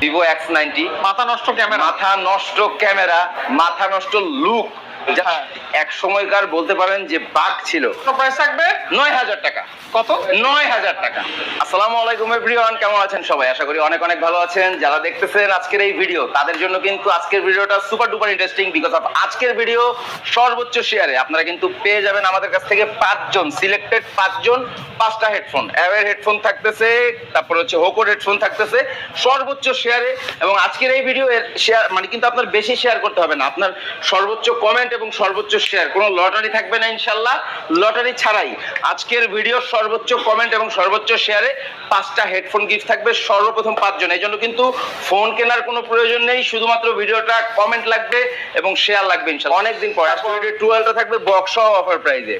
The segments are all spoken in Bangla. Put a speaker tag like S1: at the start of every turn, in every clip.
S1: ভিভো এক্স নাইনটি
S2: মাথা নষ্ট ক্যামেরা
S1: মাথা নষ্ট ক্যামেরা মাথা নষ্ট লুক। এক সময়কার বলতে পারেন যে বাঘ ছিল।
S2: প্রাইস থাকবে?
S1: নয় হাজার টাকা।
S2: কত?
S1: নয় হাজার টাকা। আসসালামু আলাইকুম এভরিওয়ান কেমন আছেন সবাই? আশা করি অনেক অনেক ভালো আছেন। যারা দেখতেছেন আজকের এই ভিডিও তাদের জন্য কিন্তু আজকের ভিডিওটা super duper interesting because of আজকের ভিডিও সর্বোচ্চ শেয়ারে আপনারা কিন্তু পেয়ে যাবেন আমাদের কাছ থেকে পাঁচজন সিলেক্টেড পাঁচজন পাঁচটা হেডফোন অ্যাওয়ের হেডফোন থাকতেছে তারপর হচ্ছে হোকোর হেডফোন থাকতেছে। সর্বোচ্চ শেয়ারে এবং আজকের এই ভিডিও শেয়ার মানে কিন্তু আপনার বেশি শেয়ার করতে হবে না। আপনার সর্বোচ্চ কমেন্ট এবং সর্বোচ্চ শেয়ার কোনো লটারি থাকবে না ইনশাল্লাহ। লটারি ছাড়াই আজকের ভিডিও সর্বোচ্চ কমেন্ট এবং সর্বোচ্চ শেয়ারে পাঁচটা হেডফোন গিফট থাকবে, সর্বপ্রথম পাঁচজন। এই জন্য কিন্তু ফোন কেনার কোনো প্রয়োজন নেই, শুধুমাত্র ভিডিওটা কমেন্ট লাগবে এবং শেয়ার লাগবে ইনশাল্লাহ। অনেকদিন পর টুয়েলভটা থাকবে বক্স অফার প্রাইজে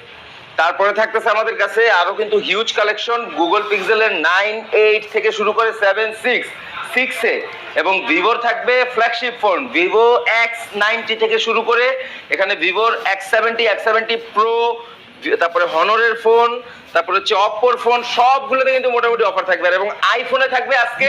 S1: তারপরে থাকতেছে আমাদের কাছে আরও কিন্তু হিউজ কালেকশন গুগল পিক্সেলের নাইন এইট থেকে শুরু করে সেভেন সিক্স সিক্সে এবং ভিভোর থাকবে flagship phone Vivo X ninety থেকে শুরু করে, এখানে ভিভোর X seventy X seventy Pro তারপরে হনরের ফোন তারপরে হচ্ছে অপ্পোর ফোন সবগুলোতে কিন্তু মোটামুটি অফার থাকবে। এবং আইফোনে থাকবে আজকে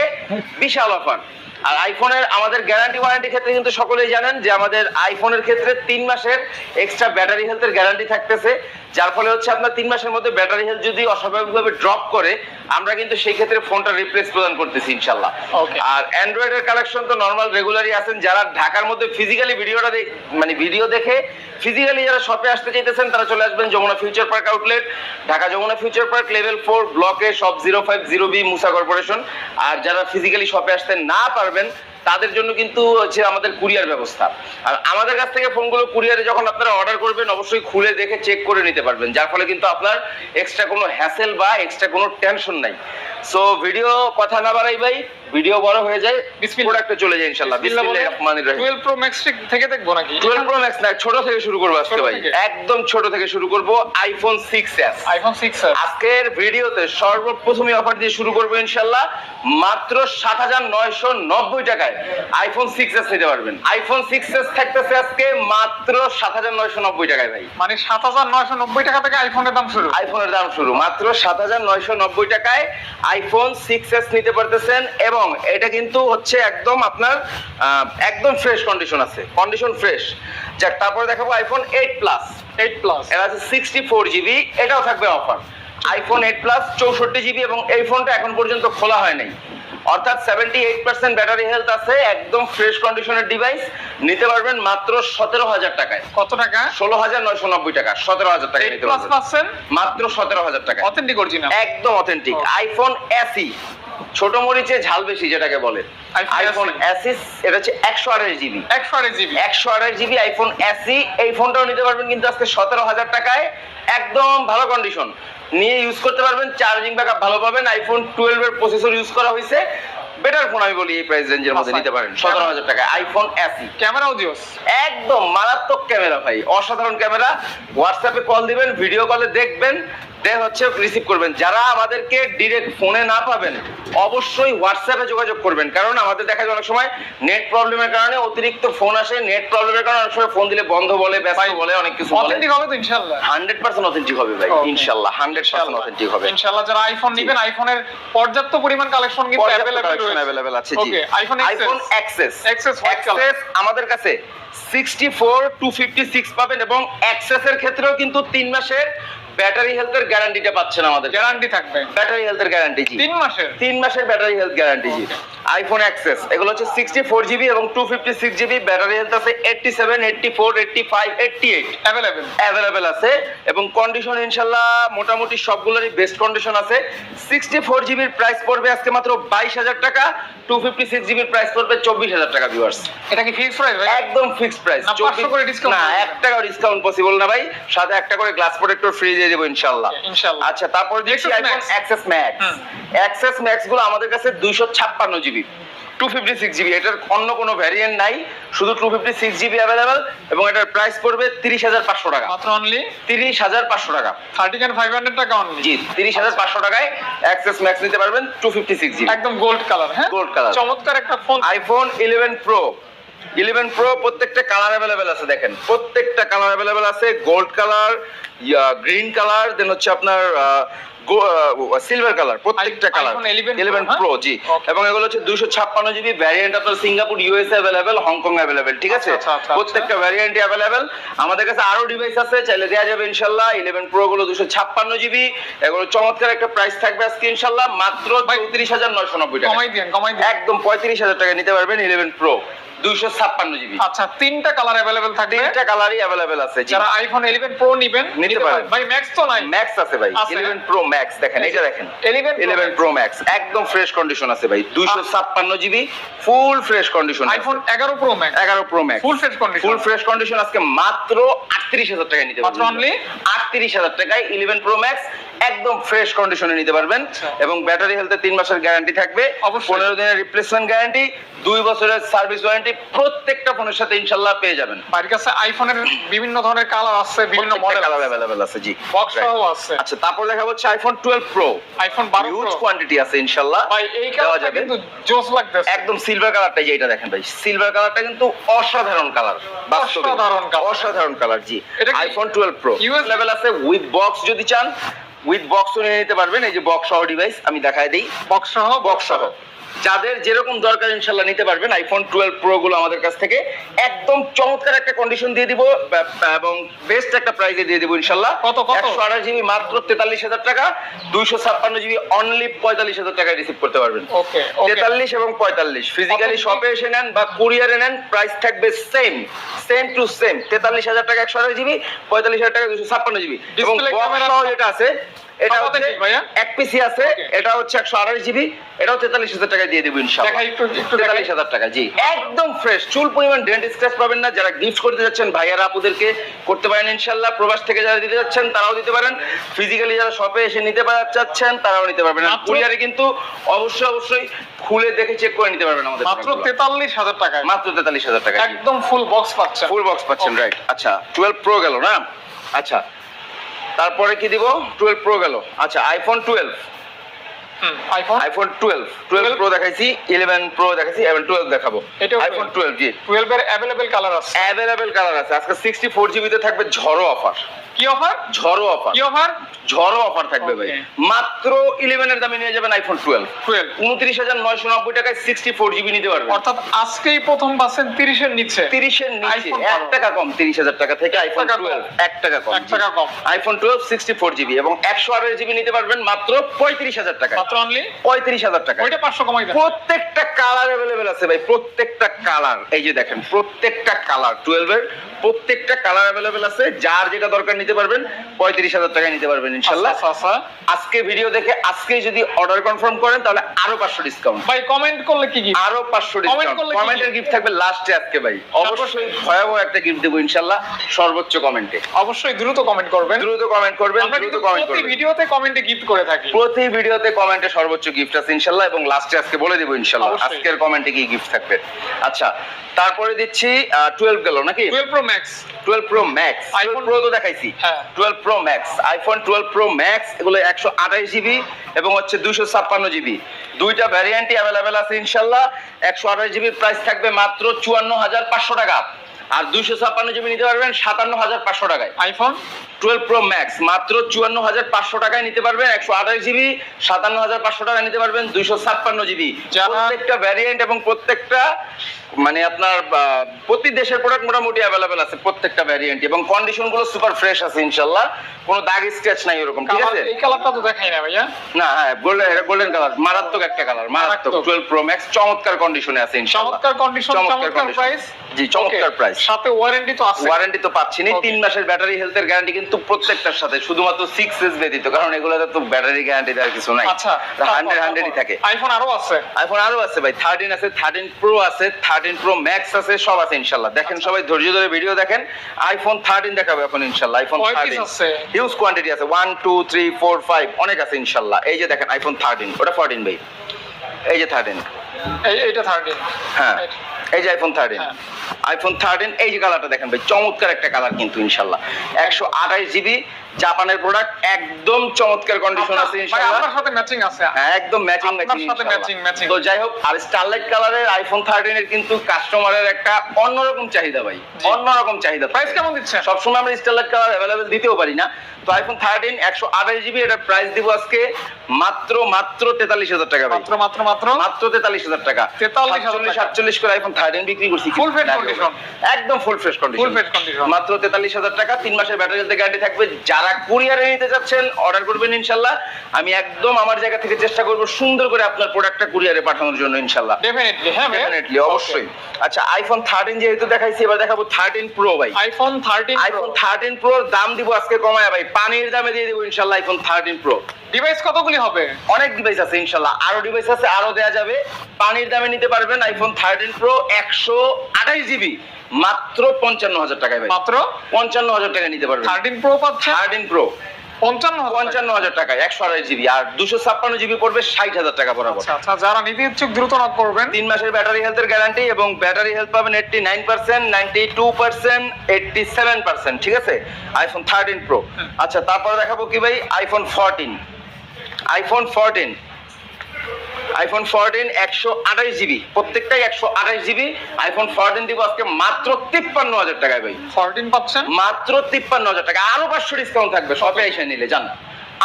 S1: বিশাল অফার আর আইফোনের আমাদের গ্যারান্টি ওয়ারেন্টি ক্ষেত্রে কিন্তু সকলেই জানেন যে আমাদের আইফোনের ক্ষেত্রে তিন মাসের এক্সট্রা ব্যাটারি হেলথের গ্যারান্টি থাকতেছে যার ফলে হচ্ছে আপনার তিন মাসের মধ্যে ব্যাটারি হেলথ যদি অস্বাভাবিকভাবে ড্রপ করে আমরা কিন্তু সেই ক্ষেত্রে ফোনটা রিপ্লেস প্রদান করতেছি ইনশাল্লাহ. আর অ্যান্ড্রয়েডের কালেকশন তো নর্মাল রেগুলারই আছেন যারা ঢাকার মধ্যে ফিজিক্যালি ভিডিওটা মানে ভিডিও দেখে ফিজিক্যালি যারা শপে আসতে চাইতেছেন তারা চলে আসবেন Jamuna future park outlet Dhaka Jamuna future park level four ব্লকে shop zero five zero B Musa corporation আর যারা ফিজিক্যালি শপে আসতে না পারবেন, তাদের জন্য কিন্তু হচ্ছে আমাদের কুরিয়ার ব্যবস্থা। আর আমাদের কাছ থেকে ফোনগুলো কুরিয়ারে যখন আপনারা অর্ডার করবেন, অবশ্যই খুলে দেখে চেক করে নিতে পারবেন, যার ফলে কিন্তু আপনার এক্সট্রা কোনো হ্যাসেল বা এক্সট্রা কোনো টেনশন নাই। সো ভিডিও কথা না বাড়াই ভাই ভিডিও বড় হয়ে যায়। প্রোডাক্টে চলে যায় ইনশাআল্লাহ। বিসমিল্লাহির রহমানির রহিম।
S2: 12 প্রো ম্যাক্স থেকে দেখব নাকি?
S1: 12 প্রো ম্যাক্স না ছোট থেকে শুরু করব আজকে ভাই। একদম ছোট থেকে শুরু করব আইফোন 6s
S2: আইফোন 6 স্যার
S1: আজকের ভিডিওতে সর্বপ্রথমে অফার দিয়ে শুরু করব ইনশাল্লাহ মাত্র সাত হাজার নয়শো নব্বই টাকায় আইফোন সিক্স এস নিতে পারবেন। আইফোন সিক্স এস থাকতেছে আজকে মাত্র সাত হাজার নয়শো নব্বই টাকায় ভাই।
S2: মানে 7990 টাকা থেকে আইফোনের দাম শুরু?
S1: আইফোনের দাম শুরু। মাত্র সাত হাজার নয়শো নব্বই টাকায় আইফোন সিক্স এস নিতে পারতেছেন এবং এটা কিন্তু হচ্ছে একদম আপনার একদম ফ্রেশ কন্ডিশন আছে। কন্ডিশন ফ্রেশ যাক তারপরে দেখাবো আইফোন এইট প্লাস
S2: 8 প্লাস
S1: এর আছে সিক্সটি ফোর জিবি এটাও থাকবে অফার আইফোন এইট প্লাস চৌষট্টি জিবি এবং এই ফোনটা এখন পর্যন্ত খোলা হয় নাই। অর্থাৎ seventy eight percent battery health আছে একদম ফ্রেশ কন্ডিশনের ডিভাইস নিতে পারবেন মাত্র সতেরো হাজার টাকায়।
S2: কত টাকা?
S1: ষোলো হাজার নয়শো নব্বই টাকা। সতেরো হাজার টাকা
S2: 8
S1: নিতে
S2: প্লাস
S1: পারবেন। মাত্র সতেরো হাজার টাকা
S2: অথেন্টিক অরিজিনাল
S1: একদম অথেন্টিক আইফোন এসি ছোট মরিচে ঝাল বেশি যেটাকে বলে। আইফোন এসিস এটা হচ্ছে একশো আঠাশ জিবি।
S2: 128 জিবি।
S1: একশো আঠাশ জিবি আইফোন এসি এই ফোনটাও নিতে পারবেন কিন্তু আজকে সতেরো হাজার টাকায়। একদম ভালো কন্ডিশন নিয়ে ইউজ করতে পারবেন চার্জিং ব্যাকআপ ভালো পাবেন আইফোন টুয়েলভ এর প্রসেসর ইউজ করা হয়েছে। বেটার ফোন আমি বলি এই প্রাইস রেঞ্জের মধ্যে
S2: আচ্ছা।
S1: নিতে পারেন সতেরো হাজার টাকায় আইফোন এসি।
S2: ক্যামেরাও দিওস
S1: একদম মারাত্মক ক্যামেরা ভাই অসাধারণ ক্যামেরা। হোয়াটসঅ্যাপে কল দিবেন ভিডিও কলে দেখবেন। দেন হচ্ছে রিসিভ করবেন যারা আমাদেরকে ডিরেক্ট ফোনে না পাবেন অবশ্যই হোয়াটসঅ্যাপে যোগাযোগ করবেন কারণ আমাদের দেখা যায় অনেক সময় নেট প্রবলেমের কারণে অতিরিক্ত ফোন আসে নেট প্রবলেমের কারণে অনেক সময় ফোন দিলে বন্ধ বলে ব্যস্ত
S2: ভাই,
S1: বলে অনেক কিছু বলে
S2: অথেন্টিক হবে তো ইনশাআল্লাহ
S1: হান্ড্রেড পার্সেন্ট অথেন্টিক হবে ভাই
S2: Okay.
S1: ইনশাল্লাহ হান্ড্রেড পার্সেন্ট অথেন্টিক হবে
S2: ইনশাআল্লাহ যারা আইফোন নেবেন আইফোনের পর্যাপ্ত পরিমাণ কালেকশন কিন্তু अवेलेबल রয়েছে
S1: অ্যাভেলেবেল আছে জি
S2: okay iPhone
S1: iPhone XS
S2: Access white color।
S1: XS আমাদের কাছে 64 256 পাবেন এবং এক্সেসের ক্ষেত্রেও কিন্তু 3 মাসের ব্যাটারি গ্যারান্টিটা পাচ্ছেন আমাদের।
S2: গ্যারান্টি থাকবে।
S1: ব্যাটারি গ্যারান্টি
S2: তিন মাসের?
S1: তিন মাসের ব্যাটারি হেলথ গ্যারান্টি জি। আইফোন অ্যাক্সেস এগুলো হচ্ছে সিক্সটি ফোর জিবি এবং two fifty six GB battery health আছে eighty seven eighty four eighty five eighty eight
S2: available
S1: available আছে এবং কন্ডিশন ইনশাল্লাহ মোটামুটি সবগুলোরই বেস্ট কন্ডিশন আছে। সিক্সটি ফোর জিবির প্রাইস পড়বে আজকে মাত্র বাইশ হাজার টাকা টু ফিফটি সিক্স জিবির প্রাইস পড়বে চব্বিশ হাজার টাকা ভিউয়ার্স
S2: এটা কি ফিক্স প্রাইস
S1: একদম ফিক্স প্রাইস
S2: না
S1: এক টাকা ডিসকাউন্ট পসিবল না ভাই। সাথে একটা করে গ্লাস প্রোটেক্টর ফ্রিজ দিয়ে দেবো ইনশাল্লাহ। আচ্ছা তারপর দেখছি আইফোন অ্যাক্সেস ম্যাক্স অ্যাক্সেস ম্যাক্সগুলো আমাদের কাছে দুইশো ছাপ্পান্ন GB. Two fifty six GB. এটার অন্য কোনো ভ্যারিয়েন্ট নাই। শুধু two fifty six GB available এবং এটার প্রাইস পড়বে তিরিশ হাজার পাঁচশো টাকা।
S2: মাত্র অনলি
S1: তিরিশ হাজার পাঁচশো টাকা।
S2: 30 কেন 500 টাকা অনলি
S1: জি তিরিশ হাজার পাঁচশো টাকায় অ্যাক্সেস ম্যাক্স নিতে পারবেন টু ফিফটি সিক্স জিবি।
S2: একদম গোল্ড কালার হ্যাঁ?
S1: Gold color।
S2: চমৎকার একটা phone
S1: iPhone eleven Pro eleven Pro প্রত্যেকটা কালার অ্যাভেলেবেল আছে দেখেন। প্রত্যেকটা কালার অ্যাভেলেবেল আছে gold colour green colour then হচ্ছে আপনার সিলভার কালার প্রত্যেকটা colour
S2: iPhone 11 Pro, eleven?
S1: Pro জি। এবং এগুলো হচ্ছে দুইশো ছাপ্পান্ন জিবি ভ্যারিয়েন্ট আপনার Singapore USA available Hong Kong available ঠিক আছে?
S2: আচ্ছা, আচ্ছা, আচ্ছা,
S1: প্রত্যেকটা ভ্যারিয়েন্টই অ্যাভেলেবেল আমাদের কাছে আরও ডিভাইস আছে চাইলে দেওয়া যাবে ইনশাল্লাহ। ইলেভেন প্রো গুলো দুশো ছাপ্পান্ন জিবি এগুলো চমৎকার একটা প্রাইস থাকবে আজকে ইনশাল্লাহ মাত্র চৌত্রিশ হাজার নয়শো নব্বই টাকা। একদম পঁয়ত্রিশ হাজার টাকা নিতে পারবেন ইলেভেন প্রো দুইশো ছাপ্পান্ন জিবি
S2: আচ্ছা তিনটা কালার অ্যাভেলেবেল থাকবে?
S1: তিনটা কালারই অ্যাভেলেবেল আছে
S2: যারা আইফোন 11 প্রো নিবেন
S1: নিতে পারেন।
S2: ভাই ম্যাক্স তো নাই।
S1: ম্যাক্স আছে ভাই ইলেভেন প্রো ম্যাক্স দেখেন এটা দেখেন।
S2: 11 Pro
S1: eleven
S2: Max।
S1: Pro Max একদম ফ্রেশ কন্ডিশন আছে ভাই দুইশো ছাপ্পান্ন GB full fresh condition
S2: iPhone 11 Pro Max
S1: এগারো Pro Max
S2: full fresh condition
S1: full fresh condition আজকে মাত্র আটত্রিশ হাজার টাকায় নিতে
S2: মাত্র
S1: পারবেন।
S2: only?
S1: আটত্রিশ হাজার টাকায় ইলেভেন প্রো ম্যাক্স একদম ফ্রেশ কন্ডিশনে নিতে পারবেন।
S2: আচ্ছা।
S1: এবং ব্যাটারি হেলথে তিন মাসের গ্যারান্টি থাকবে। পনেরো দিনের রিপ্লেসমেন্ট গ্যারান্টি দুই বছরের সার্ভিস ওয়ারেন্টি প্রত্যেকটা ফোনের সাথে ইনশাল্লাহ পেয়ে যাবেন।
S2: বাড়ির কাছে আইফোনের বিভিন্ন ধরনের কালার আছে বিভিন্ন মডেল
S1: কালার অ্যাভেলেবেল আছে জি।
S2: বক্স সহ আছে।
S1: আচ্ছা তারপর দেখা হচ্ছে iPhone twelve Pro
S2: iPhone 12 huge
S1: quantity আছে ইনশাল্লাহ।
S2: ভাই এই কালারটা কিন্তু জোস লাগতেছে।
S1: একদম সিলভার কালারটা যেটা দেখেন ভাই সিলভার কালারটা কিন্তু অসাধারণ কালার
S2: অসাধারণ colour।
S1: অসাধারণ কালার জি। IPhone twelve Pro
S2: US
S1: level আছে উইথ বক্স যদি চান উইথ বক্সও নিয়ে নিতে পারবেন এই যে বক্স সহ ডিভাইস আমি দেখাই দিই।
S2: বক্স সহ
S1: বক্স সহ। যাদের যেরকম দরকার ইনশাল্লাহ নিতে পারবেন আইফোন টুয়েলভ প্রো গুলো আমাদের কাছ থেকে একদম চমৎকার একটা কন্ডিশন দিয়ে দিব এবং বেস্ট একটা প্রাইজে দিয়ে দিব ইনশাল্লাহ
S2: কত, কত?
S1: একশো আঠাশ জিবি মাত্র তেতাল্লিশ হাজার টাকা দুইশো ছাপ্পান্ন জিবি অনলি পঁয়তাল্লিশ হাজার টাকায় রিসিভ করতে পারবেন। তেতাল্লিশ এবং পঁয়তাল্লিশ ফিজিক্যালি শপে এসে নেন বা কুরিয়ারে নেন প্রাইস থাকবে সেম সেম টু সেম তেতাল্লিশ হাজার টাকা একশো আঠাশ জিবি পঁয়তাল্লিশ হাজার টাকা দুশো ছাপ্পান্ন জিবি। এবং যেটা আছে এটা হচ্ছে এক পিসি আছে এটা হচ্ছে একশো আঠাশ জিবি এটাও তেতাল্লিশ হাজার টাকা দিয়ে দেবো ইনশাল্লাহ
S2: দেখাই একটু একটু দেখাই।
S1: তেতাল্লিশ হাজার টাকা জি। একদম ফ্রেশ চুল পরিমাণ ডেন্ট স্ক্র্যাচ পাবেন না। যারা গিফট করতে যাচ্ছেন ভাইয়ারা আপুদেরকে করতে পারেন ইনশাল্লাহ প্রবাস থেকে যারা দিতে যাচ্ছেন তারাও দিতে পারেন। ফিজিক্যালি যারা শপে এসে নিতে চাচ্ছেন তারাও নিতে পারবেন।
S2: মাত্র-
S1: কুরিয়ারে কিন্তু অবশ্যই অবশ্যই খুলে দেখে চেক করে নিতে পারবেন আমাদের
S2: মাত্র তেতাল্লিশ হাজার টাকায়।
S1: মাত্র তেতাল্লিশ হাজার টাকা
S2: একদম ফুল বক্স পাচ্ছেন।
S1: ফুল বক্স পাচ্ছেন রাইট আচ্ছা টুয়েলভ প্রো গেল না? আচ্ছা তারপরে কি দিব? টুয়েলভ প্রো গেল। আচ্ছা iPhone
S2: twelve iPhone
S1: iPhone twelve twelve
S2: 12
S1: Pro দেখাইছি ইলেভেন প্রো দেখাইছি এবার টুয়েলভ দেখাবো। আইফোন টুয়েলভ জি।
S2: 12 এর অ্যাভেলেবেল কালার আছে?
S1: অ্যাভেলেবেল কালার আছে। আজকে সিক্সটি ফোর জিবিতে থাকবে ঝড়ো অফার
S2: কি অফার
S1: ঝড়ো অফার
S2: কি অফার
S1: ঝড়ো অফার থাকবে ভাই. মাত্র ইলেভেনের দামে নিয়ে যাবেন আইফোন টুয়েলভ
S2: 12
S1: উনত্রিশ হাজার নয়শো নব্বই টাকায় সিক্সটি ফোর জিবি নিতে পারবেন।
S2: অর্থাৎ আজকেই প্রথম পাচ্ছেন 30 এর নিচে।
S1: তিরিশের নিচে। এক। টাকা কম তিরিশ হাজার টাকা থেকে আইফোন। টুয়েলভ এক টাকা কম
S2: এক টাকা কম।
S1: IPhone twelve sixty four GB এবং একশো আঠাশ জিবি নিতে পারবেন মাত্র পঁয়ত্রিশ হাজার টাকা
S2: মাত্র অনলি
S1: পঁয়ত্রিশ হাজার টাকা।
S2: ওইটা 500 কমাই
S1: প্রত্যেকটা কালার অ্যাভেলেবেল আছে ভাই প্রত্যেকটা কালার এই যে দেখেন প্রত্যেকটা কালার টুয়েলভ এর প্রত্যেকটা কালার অ্যাভেলেবেল আছে। যার যেটা দরকার নিতে পারবেন পঁয়ত্রিশ হাজার টাকায় নিতে পারবেন ইনশাল্লাহ
S2: আচ্ছা আচ্ছা
S1: আজকে ভিডিও দেখে আজকেই যদি অর্ডার কনফার্ম করেন তাহলে আরও পাঁচশো ডিসকাউন্ট
S2: ভাই কমেন্ট করলে কি
S1: আরও পাঁচশো ডিসকাউন্ট কমেন্টের গিফট থাকবে লাস্টে আজকে ভাই। অবশ্যই ভয়াবহ একটা গিফট দেবো ইনশাল্লাহ সর্বোচ্চ কমেন্টে
S2: অবশ্যই দ্রুত কমেন্ট করবেন।
S1: দ্রুত কমেন্ট করবেন দ্রুত কমেন্ট করবেন।
S2: ভিডিওতে কমেন্টে গিফট করে থাকি।
S1: প্রতি ভিডিওতে কমেন্টে সর্বোচ্চ গিফট আছে ইনশাল্লাহ এবং লাস্টে আজকে বলে দিব ইনশাল্লাহ আজকের কমেন্টে কি গিফট থাকবে। আচ্ছা তারপরে দিচ্ছি টুয়েলভ গেল নাকি?
S2: 12 Pro
S1: Max twelve Pro Max
S2: iPhone
S1: Pro তো দেখাইছি।
S2: হ্যাঁ।
S1: Twelve Pro Max iPhone twelve Pro Max এগুলো একশো আঠাশ জিবি এবং হচ্ছে দুশো ছাপ্পান্ন জিবি দুইটা ভ্যারিয়েন্টই অ্যাভেলেবেল আছে ইনশাল্লাহ একশো আঠাশ জিবির প্রাইস থাকবে মাত্র চুয়ান্ন হাজার পাঁচশো টাকা। আর দুইশো ছাপ্পান্ন জিবি নিতে পারবেন সাতান্ন হাজার পাঁচশো টাকায়।
S2: আইফোন
S1: টুয়েলভ প্রো ম্যাক্স মাত্র চুয়ান্ন হাজার পাঁচশো টাকায় নিতে পারবেন একশো আঠাশ জিবি সাতান্ন হাজার পাঁচশো টাকায় নিতে পারবেন দুইশো ছাপ্পান্ন জিবি। প্রত্যেকটা ভ্যারিয়েন্ট এবং প্রত্যেকটা মানে আপনার প্রতি দেশের প্রোডাক্ট মোটামুটি অ্যাভেলেবেল আছে প্রত্যেকটা ভ্যারিয়েন্ট এবং কন্ডিশনগুলো সুপার ফ্রেশ আছে ইনশাল্লাহ। কোনো দাগ স্ক্র্যাচ নাই এরকম ঠিক আছে?
S2: এই কালারটা তো দেখাই না ভাইয়া।
S1: না হ্যাঁ গোল্ডেন এটা গোল্ডেন কালার মারাত্মক একটা কালার মারাত্মক।
S2: মারাত্মক।
S1: টুয়েলভ প্রো ম্যাক্স চমৎকার কন্ডিশনে আছে ইনশাল্লাহ।
S2: চমৎকার কন্ডিশন চমৎকার প্রাইস
S1: জি চমৎকার প্রাইস
S2: সাথে ওয়ারেন্টি তো আছে।
S1: ওয়ারেন্টি তো পাচ্ছি না তিন মাসের ব্যাটারি হেলথের গ্যারান্টি কিন্তু প্রত্যেকটার সাথে শুধুমাত্র সিক্স এস ব্যতীত কারণ এগুলোতে তো ব্যাটারি গ্যারান্টি দেওয়ার কিছু নাই।
S2: আচ্ছা
S1: হান্ড্রেড হান্ড্রেডই থাকে।
S2: আইফোন আরও আছে?
S1: আইফোন আরও আছে ভাই থার্টিন আছে থার্টিন প্রো আছে থার্টিন প্রো ম্যাক্স আছে সব আছে ইনশাল্লাহ দেখেন
S2: আচ্ছা।
S1: সবাই ধৈর্য ধরে ভিডিও দেখেন। আইফোন থার্টিন দেখাবে এখন ইনশাল্লাহ আইফোন থার্টিন? হিউজ কোয়ান্টিটি আছে? One two three four five অনেক আছে ইনশাল্লাহ এই যে দেখেন আইফোন থার্টিন ওটা ফোরটিন ভাই। এই যে থার্টিন
S2: এই এইটা 13
S1: হ্যাঁ। এই যে আইফোন থার্টিন। আইফোন থার্টিন এই যে কালারটা দেখেন ভাই চমৎকার একটা কালার কিন্তু ইনশাল্লাহ একশো আঠাশ জিবি জাপানের প্রোডাক্ট একদম চমৎকার কন্ডিশন আছে
S2: আপনার সাথে ম্যাচিং আছে
S1: হ্যাঁ একদম ম্যাচিং ম্যাচিং
S2: সাথে matching, matching।
S1: তো যাই হোক আর স্টারলাইট কালারের আইফোন থার্টিন এর কিন্তু কাস্টমারের একটা অন্যরকম চাহিদা ভাই অন্যরকম চাহিদা।
S2: প্রাইস কেমন দিচ্ছেন?
S1: সবসময় আমরা স্টারলাইট কালার অ্যাভেলেবেল দিতেও পারি না। তো আইফোন থার্টিন একশো আঠাশ জিবি এটার প্রাইস দিব আজকে মাত্র মাত্র তেতাল্লিশ হাজার টাকা
S2: মাত্র মাত্র মাত্র?
S1: মাত্র তেতাল্লিশ হাজার টাকা।
S2: 43,000
S1: সাতচল্লিশ সাতচল্লিশ করে আইফোন থার্টিন বিক্রি করছি কিছুদিন আগে।
S2: condition।
S1: একদম full fresh condition
S2: Full fresh condition।
S1: মাত্র তেতাল্লিশ হাজার টাকা তিন মাসের ব্যাটারি হেলথে গ্যারান্টি থাকবে। যারা কুরিয়ারে নিতে যাচ্ছেন অর্ডার করবেন ইনশাল্লাহ। আমি একদম আমার জায়গা থেকে চেষ্টা করব সুন্দর করে আপনার প্রোডাক্টটা কুরিয়ারে পাঠানোর জন্য ইনশাল্লাহ।
S2: ডেফিনেটলি হ্যাঁ
S1: ডেফিনেটলি অবশ্যই। আচ্ছা আইফোন থার্টিন যেহেতু দেখাইছি এবার দেখাবো থার্টিন প্রো ভাই।
S2: আইফোন থার্টিন
S1: আইফোন থার্টিন প্রোর দাম দিব আজকে কমায় ভাই। পানির দামে দিয়ে দিব ইনশাল্লাহ আইফোন থার্টিন প্রো
S2: ডিভাইস কতগুলি হবে?
S1: অনেক ডিভাইস আছে ইনশাল্লাহ। আরও ডিভাইস আছে আরও দেয়া যাবে। পানির দামে নিতে পারবেন আইফোন থার্টিন প্রো একশো আঠাশ জিবি মাত্র পঞ্চান্ন হাজার টাকায় ভাই।
S2: মাত্র?
S1: পঞ্চান্ন হাজার টাকায় নিতে পারবেন।
S2: থার্টিন প্রো পাচ্ছে
S1: থার্টিন প্রো
S2: পঞ্চান্ন
S1: পঞ্চান্ন হাজার টাকা একশো আড়াই জিবি। আর দুশো ছাপ্পান্ন জিবি পড়বে ষাট হাজার টাকা বরাবর।
S2: আচ্ছা আচ্ছা যারা নিতে ইচ্ছুক দ্রুত নক করবেন।
S1: তিন মাসের ব্যাটারি হেলথের গ্যারান্টি এবং ব্যাটারি হেলথ পাবেন eighty nine percent ninety two percent eighty seven percent ঠিক আছে? আইফোন থার্টিন প্রো আচ্ছা তারপরে দেখাবো কি ভাই? IPhone fourteen iPhone fourteen iPhone fourteen একশো আঠাশ জিবি প্রত্যেকটাই একশো আঠাশ জিবি আইফোন ফোরটিন দিব আজকে মাত্র তিপ্পান্ন হাজার টাকায় ভাই।
S2: ফোরটিন পাচ্ছেন?
S1: মাত্র তিপ্পান্ন হাজার টাকা। আরও পাঁচশো ডিসকাউন্ট থাকবে। শপে এসে নিলে জান।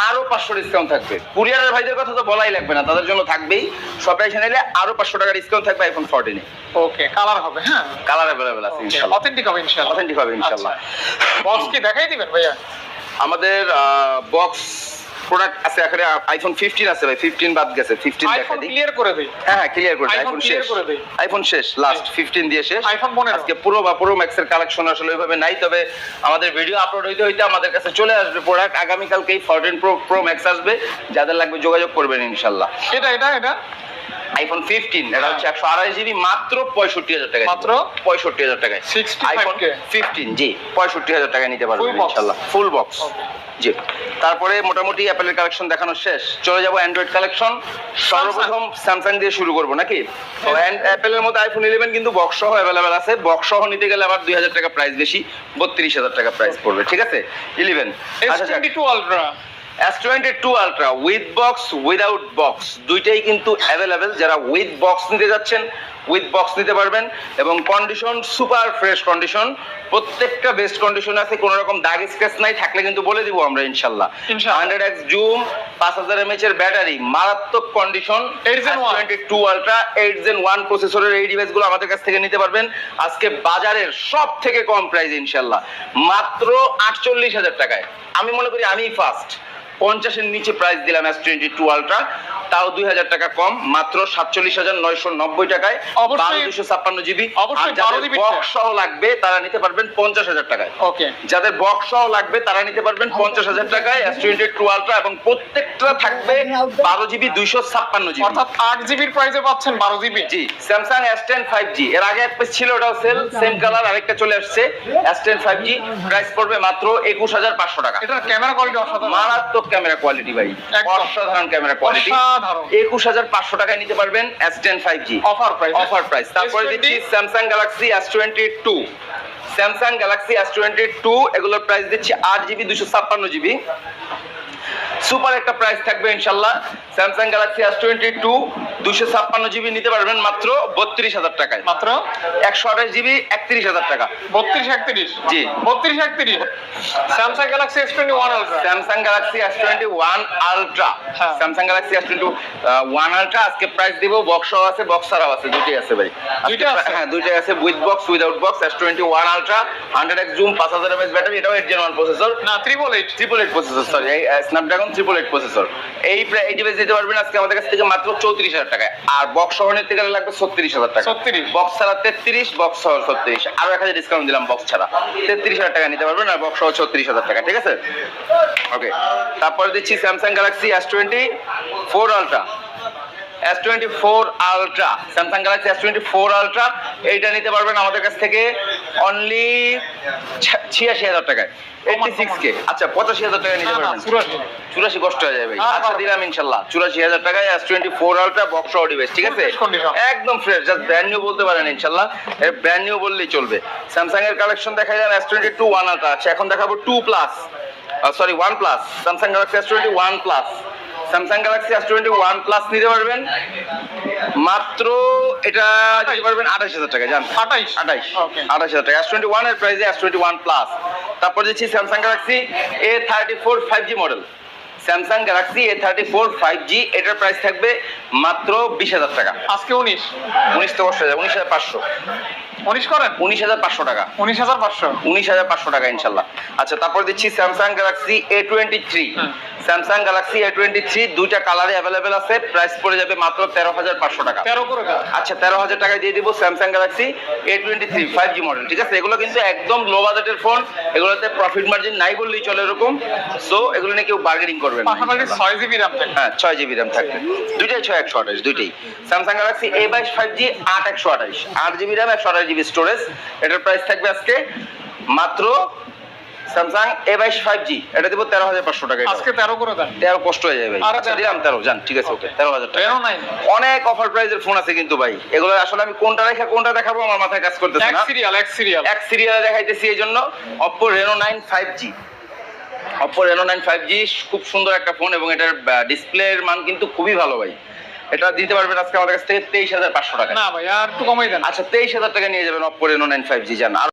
S1: আরও পাঁচশো ডিসকাউন্ট থাকবে। কুরিয়ারের ভাইদের কথা তো বলাই লাগবে না তাদের জন্য থাকবেই। এসে নিলে আরও পাঁচশো টাকা ডিসকাউন্ট থাকবে আইফোন ফোরটিনে
S2: ওকে কালার হবে হ্যাঁ?
S1: কালার অ্যাভেলেবেল আছে ইনশাল্লাহ।
S2: অথেন্টিক হবে ইনশাআল্লাহ
S1: অথেন্টিক হবে ইনশাল্লাহ।
S2: বক্স কি দেখাই দিবেন ভাইয়া?
S1: আমাদের বক্স প্রোডাক্ট আছে এখানে আইফোন ফিফটিন আছে ভাই ফিফটিন বাদ গেছে ফিফটিন দেখা
S2: আইফোন
S1: দিই।
S2: ক্লিয়ার করে দেই।
S1: হ্যাঁ ক্লিয়ার করে
S2: দেই
S1: আইফোন শেষ। আইফোন শেষ লাস্ট ফিফটিন দিয়ে শেষ।
S2: আইফোন 15
S1: আজকে পুরো বা পুরো ম্যাক্সের কালেকশন আসলে ওইভাবে নাই তবে আমাদের ভিডিও আপলোড হইতে হইতে আমাদের কাছে চলে আসবে প্রোডাক্ট আগামীকালকেই ফোরটিন প্রো প্রো ম্যাক্স আসবে। যাদের লাগবে যোগাযোগ করবেন ইনশাল্লাহ
S2: এটা এটা এটা?
S1: আইফোন ফিফটিন এটা হচ্ছে একশো আড়াই জিবি মাত্র পঁয়ষট্টি হাজার টাকা
S2: মাত্র?
S1: পঁয়ষট্টি হাজার টাকায়। আইফোন ফিফটিন জি পঁয়ষট্টি হাজার টাকায় নিতে পারবেন ইনশাল্লাহ। ফুল বক্স জি। তারপরে মোটামুটি অ্যাপেলের কালেকশন দেখানো শেষ। চলে যাব অ্যান্ড্রয়েড কালেকশন সর্বপ্রথম স্যামসাং দিয়ে শুরু করব নাকি? তো অ্যাপেলের মধ্যে আইফোন ইলেভেন কিন্তু বক্স সহ অ্যাভেলেবেল আছে। বক্স সহ নিতে গেলে আবার দুই হাজার টাকা প্রাইস বেশি। বত্রিশ হাজার টাকা প্রাইস পড়বে ঠিক আছে?
S2: Eleven ultra
S1: S twenty two ultra with box without box দুইটাই কিন্তু অ্যাভেলেবেল যারা উইথ বক্স নিতে যাচ্ছেন উইথ বক্স নিতে পারবেন। এবং কন্ডিশন সুপার ফ্রেশ কন্ডিশন প্রত্যেকটা বেস্ট কন্ডিশন আছে কোনো রকম দাগ স্ক্র্যাচ নাই থাকলে কিন্তু বলে দিব আমরা ইনশাল্লাহ। হান্ড্রেড এক্স জুম পাঁচ হাজার এমএচ এর ব্যাটারি মারাত্মক condition
S2: 8 Gen 1
S1: twenty two ultra eight Gen one প্রসেসরের এই ডিভাইসগুলো আমাদের কাছ থেকে নিতে পারবেন। আজকে বাজারের সব থেকে কম প্রাইস ইনশাল্লাহ। মাত্র আটচল্লিশ হাজার টাকায়। আমি মনে করি আমি ফার্স্ট পঞ্চাশের নিচে প্রাইস দিলাম এস টোয়েন্টি টু আলট্রা তাও দুই হাজার টাকা কম মাত্র সাতচল্লিশ হাজার নয়শো নব্বই টাকায়। বারো দুশো ছাপ্পান্ন জিবি।
S2: অবশ্যই
S1: আর যাদের
S2: 12 GB টা।
S1: বক্স সহ লাগবে তারা নিতে পারবেন পঞ্চাশ হাজার টাকায়।
S2: ওকে।
S1: যাদের বক্স সহ লাগবে তারা নিতে পারবেন পঞ্চাশ হাজার টাকায় এস টোয়েন্টি টু আলট্রা এবং প্রত্যেকটা থাকবে বারো জিবি দুইশো ছাপ্পান্ন জিবি।
S2: অর্থাৎ আট জিবির প্রাইসে পাচ্ছেন বারো জিবি।
S1: জি Samsung S ten five G এর আগে এক পিস ছিল ওটাও সেল সেম কালার আরেকটা চলে আসছে S ten five G price পড়বে মাত্র একুশ হাজার পাঁচশো টাকা।
S2: এটার ক্যামেরা কোয়ালিটি অসাধারণ।
S1: মারাত্মক ক্যামেরা কোয়ালিটি ভাই। অসাধারণ ক্যামেরা কোয়ালিটি
S2: অসাধারণ।
S1: একুশ হাজার পাঁচশো টাকায় নিতে পারবেন S ten five G
S2: offer price
S1: offer price তারপরে দিচ্ছি Samsung Galaxy S twenty two Samsung Galaxy S twenty two এগুলোর প্রাইস দিচ্ছি আট জিবি দুশো ছাপ্পান্ন জিবি সুপার একটা প্রাইস থাকবে ইনশাল্লাহ। Samsung Galaxy S twenty two দুশো ছাপ্পান্ন জিবি নিতে পারবেন মাত্র বত্রিশ হাজার টাকায়।
S2: মাত্র?
S1: একশো আঠাশ জিবি একত্রিশ হাজার টাকা।
S2: বত্রিশ একত্রিশ?
S1: জি।
S2: বত্রিশ একত্রিশ? Samsung Galaxy S twenty one
S1: ultra Samsung Galaxy S twenty one
S2: ultra.
S1: Samsung Galaxy S twenty one ultra আজকে প্রাইস দিব বক্স আছে বক্স ছাড়াও আছে দুটোই আছে ভাই।
S2: দুইটা
S1: হ্যাঁ দুইটাই আছে with box without box S twenty one ultra hundred X zoom পাঁচ হাজার এমএস ব্যাটারি এটাও এইট জেন ওয়ান প্রসেসর
S2: না triple eight
S1: triple eight processor sorry এই স্ন্যাপড্রাগন ট্রিপল এইট প্রসেসর এই এই ডিভাইস দিতে পারবেন আজকে আমাদের কাছ থেকে মাত্র চৌত্রিশ হাজার টাকায়। আর বক্স সহ নিতে গেলে লাগবে ছত্রিশ হাজার টাকা।
S2: 36
S1: বক্স ছাড়া তেত্রিশ বক্স সহ ছত্রিশ। আরও এক হাজার ডিসকাউন্ট দিলাম বক্স ছাড়া। তেত্রিশ হাজার টাকা নিতে পারবেন আর বক্স সহ ছত্রিশ হাজার টাকা ঠিক আছে? ওকে তারপরে দিচ্ছি Samsung Galaxy S twenty four ultra S twenty four ultra Samsung Galaxy S twenty four ultra এইটা নিতে পারবেন আমাদের কাছ থেকে অনলি ছিয়াশি হাজার টাকায় এইটটি সিক্স কে আচ্ছা পঁচাশি হাজার টাকায় নিতে পারবেন।
S2: চুরাশি।
S1: কষ্ট হয়ে যাবে। আচ্ছা দিলাম ইনশাল্লাহ। চুরাশি হাজার টাকায় S twenty four ultra box device ঠিক আছে। একদম ফ্রেশ জাস্ট ব্র্যান্ড নিউ বলতে পারেন ইনশাল্লাহ। ব্র্যান্ড নিউ বললেই চলবে। স্যামসাং এর কালেকশন দেখাইলাম S twenty two one ultra আচ্ছা এখন দেখাবো two plus sorry one plus Samsung Galaxy S twenty one plus Samsung Galaxy S twenty one plus নিতে পারবেন। মাত্র এটা নিতে পারবেন আঠাশ হাজার টাকা জান।
S2: আঠাইশ
S1: আঠাইশ আঠাশ হাজার টাকা। এস টোয়েন্টি ওয়ানের প্রাইসে এস টোয়েন্টি ওয়ান প্লাস তারপর দিচ্ছি Samsung Galaxy A thirty four five G model Samsung Galaxy A thirty four five G এটার প্রাইস থাকবে মাত্র বিশ হাজার টাকা।
S2: আজকে উনিশ।
S1: উনিশ তো কষ্ট উনিশ হাজার পাঁচশো।
S2: উনিশ করেন?
S1: উনিশ হাজার পাঁচশো টাকা।
S2: উনিশ হাজার পাঁচশো।
S1: উনিশ হাজার পাঁচশো টাকা ইনশাল্লাহ। আচ্ছা তারপর দিচ্ছি Samsung Galaxy A twenty
S2: three
S1: Samsung Galaxy A twenty three দুইটা কালারে অ্যাভেলেবেল আছে। প্রাইস পড়ে যাবে মাত্র তেরো হাজার পাঁচশো টাকা।
S2: তেরো করে
S1: আচ্ছা তেরো হাজার টাকায় দিয়ে দিব Samsung Galaxy A twenty three five G model ঠিক আছে? এগুলো কিন্তু একদম লো বাজেটের ফোন এগুলোতে প্রফিট মার্জিন নাই বললেই চলে এরকম। সো এগুলো নিয়ে কেউ বার্গেনিং করবেন না
S2: পাশাপাশি ছয় জিবি র্যাম
S1: হ্যাঁ ছয় জিবি র্যাম থাকবে। দুইটাই ছয় একশো আঠাশ দুইটাই। স্যামসাং গ্যালাক্সি এ বাইশ ফাইভ জি আট একশো আঠাশ। আট জিবি র্যাম একশো আঠাশ জিবি স্টোরেজ এটার প্রাইস থাকবে আজকে মাত্র স্যামসাং এ বাইশ ফাইভ জি এটা দিব তেরো হাজার পাঁচশো টাকা
S2: আজকে তেরো করে দেন।
S1: তেরো কষ্ট হয়ে যাবে ভাই। আচ্ছা দিলাম তেরো যান ঠিক আছে ওকে তেরো হাজার টাকা।
S2: নাই।
S1: অনেক অফার প্রাইজের ফোন আছে কিন্তু ভাই। এগুলো আসলে আমি কোনটা রেখে কোনটা দেখাবো আমার মাথায় কাজ করতেছে
S2: এক সিরিয়াল এক সিরিয়াল
S1: এক সিরিয়ালে দেখাইতেছি এই জন্য Oppo Reno nine five G Oppo Reno nine five G খুব সুন্দর একটা ফোন এবং এটার ডিসপ্লের মান কিন্তু খুবই ভালো ভাই। এটা দিতে পারবেন আজকে আমাদের কাছ থেকে তেইশ হাজার পাঁচশো টাকা।
S2: না ভাই আর একটু কমাই দেন।
S1: আচ্ছা তেইশ হাজার টাকা নিয়ে যাবেন Oppo Reno nine five G জান। আর